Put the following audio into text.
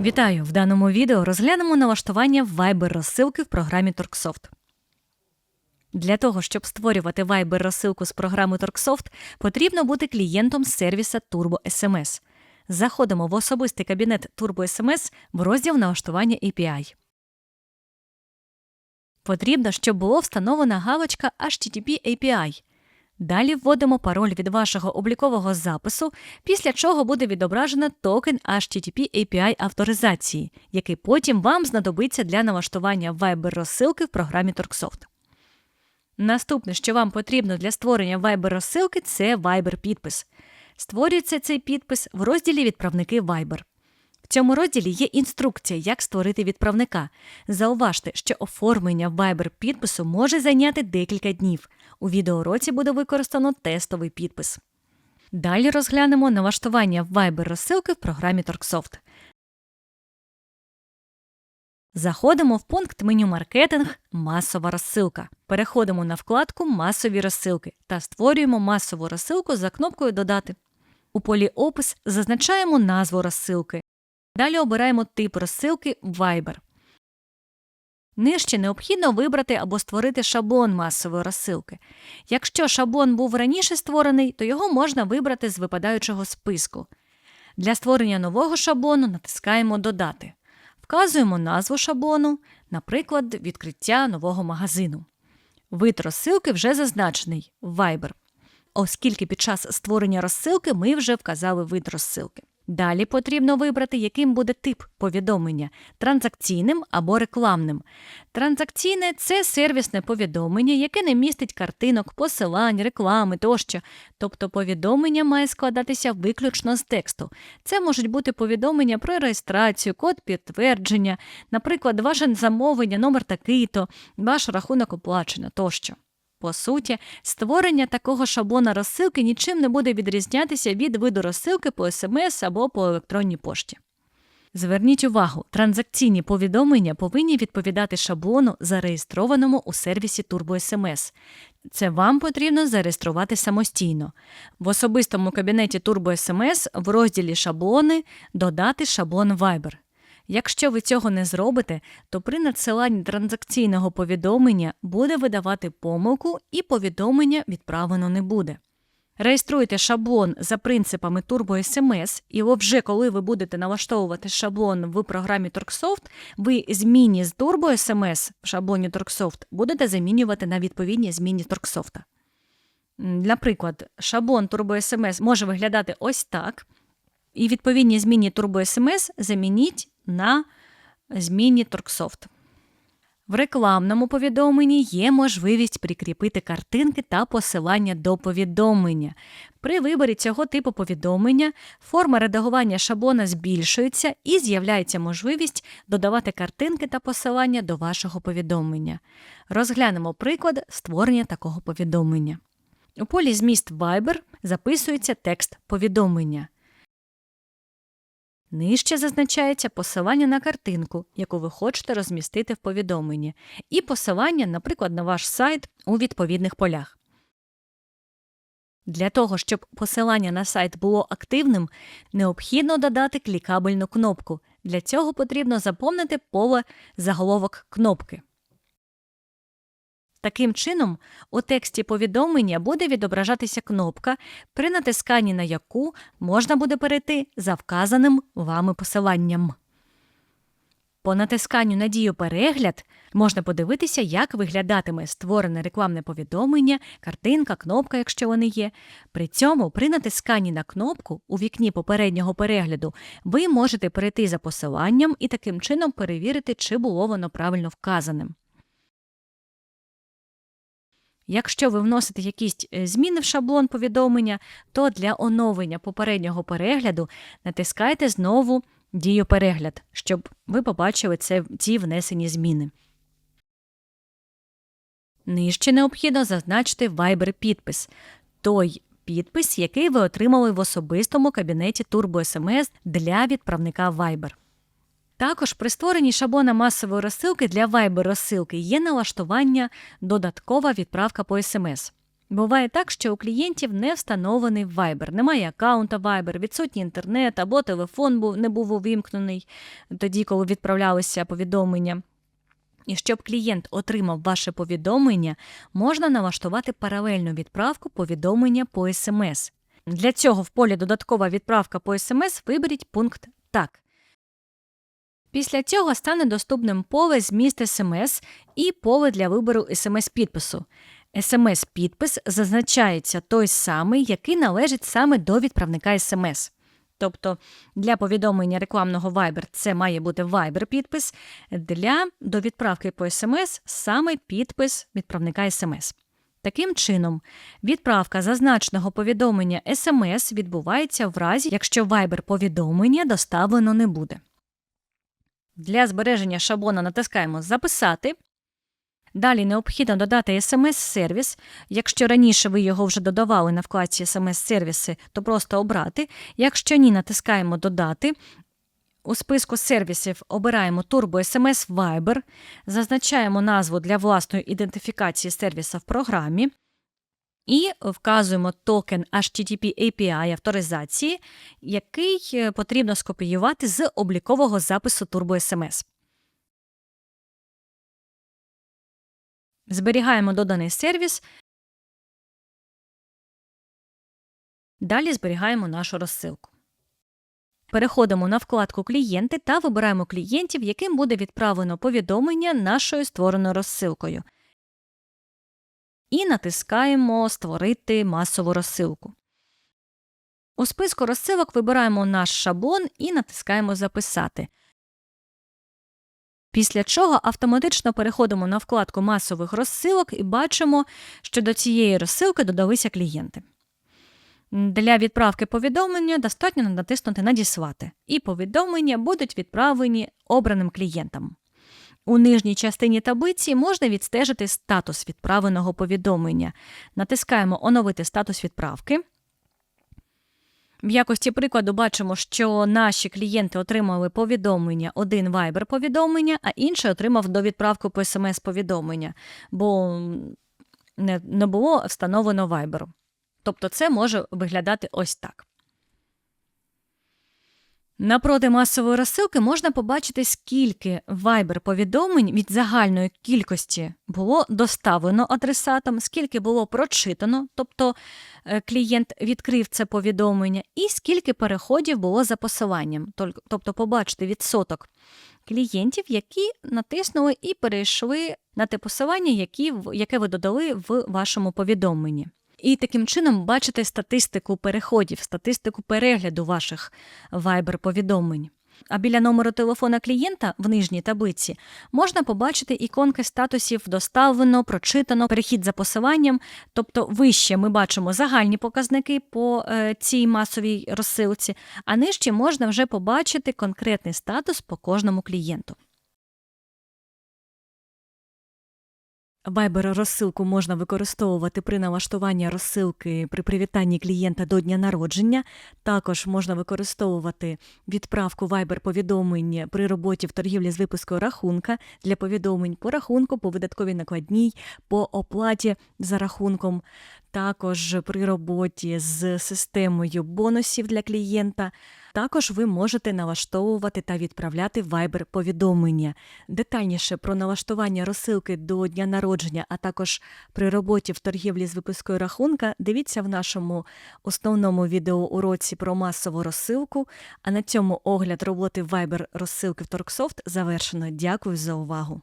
Вітаю! В даному відео розглянемо налаштування Viber розсилки в програмі Торксофт. Для того, щоб створювати Viber розсилку з програми Торксофт, потрібно бути клієнтом сервіса Turbo SMS. Заходимо в особистий кабінет Turbo SMS в розділ налаштування API. Потрібно, щоб було встановлена галочка HTTP API. Далі вводимо пароль від вашого облікового запису, після чого буде відображено токен HTTP API авторизації, який потім вам знадобиться для налаштування Viber розсилки в програмі Торксофт. Наступне, що вам потрібно для створення Viber розсилки, це Viber підпис. Створюється цей підпис в розділі Відправники Viber. В цьому розділі є інструкція, як створити відправника. Зауважте, що оформлення Viber підпису може зайняти декілька днів. У відеоуроці буде використано тестовий підпис. Далі розглянемо налаштування Viber розсилки в програмі Торксофт. Заходимо в пункт меню Маркетинг Масова розсилка. Переходимо на вкладку Масові розсилки та створюємо масову розсилку за кнопкою Додати. У полі Опис зазначаємо назву розсилки. Далі обираємо тип розсилки Viber. Нижче необхідно вибрати або створити шаблон масової розсилки. Якщо шаблон був раніше створений, то його можна вибрати з випадаючого списку. Для створення нового шаблону натискаємо Додати. Вказуємо назву шаблону, наприклад, відкриття нового магазину. Вид розсилки вже зазначений Viber, оскільки під час створення розсилки ми вже вказали вид розсилки. Далі потрібно вибрати, яким буде тип повідомлення транзакційним або рекламним. Транзакційне це сервісне повідомлення, яке не містить картинок, посилань, реклами тощо. Тобто повідомлення має складатися виключно з тексту. Це можуть бути повідомлення про реєстрацію, код підтвердження, наприклад, ваше замовлення, номер такий-то, ваш рахунок оплачено тощо. По суті, створення такого шаблона розсилки нічим не буде відрізнятися від виду розсилки по смс або по електронній пошті. Зверніть увагу, транзакційні повідомлення повинні відповідати шаблону, зареєстрованому у сервісі TurboSMS. Це вам потрібно зареєструвати самостійно. В особистому кабінеті TurboSMS в розділі Шаблони додати шаблон Viber. Якщо ви цього не зробите, то при надсиланні транзакційного повідомлення буде видавати помилку і повідомлення відправлено не буде. Реєструйте шаблон за принципами TurboSMS, і вже коли ви будете налаштовувати шаблон в програмі Торксофт, ви зміні з TurboSMS в шаблоні Торксофт будете замінювати на відповідні зміни Торксофта. Наприклад, шаблон TurboSMS може виглядати ось так. І відповідні зміни TurboSMS замініть на зміні Торксофт. В рекламному повідомленні є можливість прикріпити картинки та посилання до повідомлення. При виборі цього типу повідомлення форма редагування шаблона збільшується і з'являється можливість додавати картинки та посилання до вашого повідомлення. Розглянемо приклад створення такого повідомлення. У полі Зміст Viber записується текст повідомлення. Нижче зазначається посилання на картинку, яку ви хочете розмістити в повідомленні, і посилання, наприклад, на ваш сайт у відповідних полях. Для того, щоб посилання на сайт було активним, необхідно додати клікабельну кнопку. Для цього потрібно заповнити поле заголовок кнопки. Таким чином, у тексті повідомлення буде відображатися кнопка, при натисканні на яку можна буде перейти за вказаним вами посиланням. По натисканню на дію перегляд можна подивитися, як виглядатиме створене рекламне повідомлення, картинка, кнопка, якщо вони є. При цьому, при натисканні на кнопку у вікні попереднього перегляду, ви можете перейти за посиланням і таким чином перевірити, чи було воно правильно вказаним. Якщо ви вносите якісь зміни в шаблон повідомлення, то для оновлення попереднього перегляду натискайте знову дію перегляд, щоб ви побачили це, ці внесені зміни. Нижче необхідно зазначити Viber підпис той підпис, який ви отримали в особистому кабінеті TurboSMS для відправника Viber. Також при створенні шаблона масової розсилки для Viber розсилки є налаштування додаткова відправка по SMS. Буває так, що у клієнтів не встановлений Viber, немає аккаунта Viber, відсутній інтернет або телефон був, не був увімкнений тоді, коли відправлялися повідомлення. І щоб клієнт отримав ваше повідомлення, можна налаштувати паралельну відправку повідомлення по СМС. Для цього в полі додаткова відправка по СМС виберіть пункт Так. Після цього стане доступним поле зміст СМС і поле для вибору СМС-підпису. СМС-підпис зазначається той самий, який належить саме до відправника СМС. Тобто для повідомлення рекламного Viber це має бути Viber-підпис, для до відправки по СМС саме підпис відправника СМС. Таким чином, відправка зазначеного повідомлення СМС відбувається в разі, якщо Viber повідомлення доставлено не буде. Для збереження шаблона натискаємо Записати. Далі необхідно додати смс-сервіс. Якщо раніше ви його вже додавали на вкладці смс-сервіси, то просто обрати. Якщо ні, натискаємо Додати. У списку сервісів обираємо Turbo SMS Viber, зазначаємо назву для власної ідентифікації сервіса в програмі і вказуємо токен HTTP API авторизації, який е, потрібно скопіювати з облікового запису Turbo SMS. Зберігаємо доданий сервіс. Далі зберігаємо нашу розсилку. Переходимо на вкладку Клієнти та вибираємо клієнтів, яким буде відправлено повідомлення нашою створеною розсилкою. І натискаємо Створити масову розсилку. У списку розсилок вибираємо наш шаблон і натискаємо Записати. Після чого автоматично переходимо на вкладку масових розсилок і бачимо, що до цієї розсилки додалися клієнти. Для відправки повідомлення достатньо натиснути Надіслати, і повідомлення будуть відправлені обраним клієнтам. У нижній частині таблиці можна відстежити статус відправленого повідомлення. Натискаємо Оновити статус відправки. В якості прикладу бачимо, що наші клієнти отримали повідомлення, один Viber повідомлення, а інший отримав до відправку по смс повідомлення, бо не було встановлено Viber. Тобто це може виглядати ось так. Напроти масової розсилки можна побачити, скільки Viber повідомлень від загальної кількості було доставлено адресатам, скільки було прочитано, тобто е, клієнт відкрив це повідомлення, і скільки переходів було за посиланням, тобто побачити відсоток клієнтів, які натиснули і перейшли на те посилання, яке ви додали в вашому повідомленні. І таким чином бачите статистику переходів, статистику перегляду ваших Viber-повідомлень. А біля номеру телефона клієнта в нижній таблиці можна побачити іконки статусів доставлено, прочитано, перехід за посиланням. Тобто вище ми бачимо загальні показники по е, цій масовій розсилці, а нижче можна вже побачити конкретний статус по кожному клієнту. Viber розсилку можна використовувати при налаштуванні розсилки при привітанні клієнта до дня народження. Також можна використовувати відправку Viber повідомлень при роботі в торгівлі з випускою рахунка для повідомлень по рахунку, по видатковій накладній, по оплаті за рахунком. Також при роботі з системою бонусів для клієнта. Також ви можете налаштовувати та відправляти Viber повідомлення. Детальніше про налаштування розсилки до дня народження, а також при роботі в торгівлі з випускою рахунка, дивіться в нашому основному відеоуроці про масову розсилку. А на цьому огляд роботи Viber розсилки в Торксофт завершено. Дякую за увагу!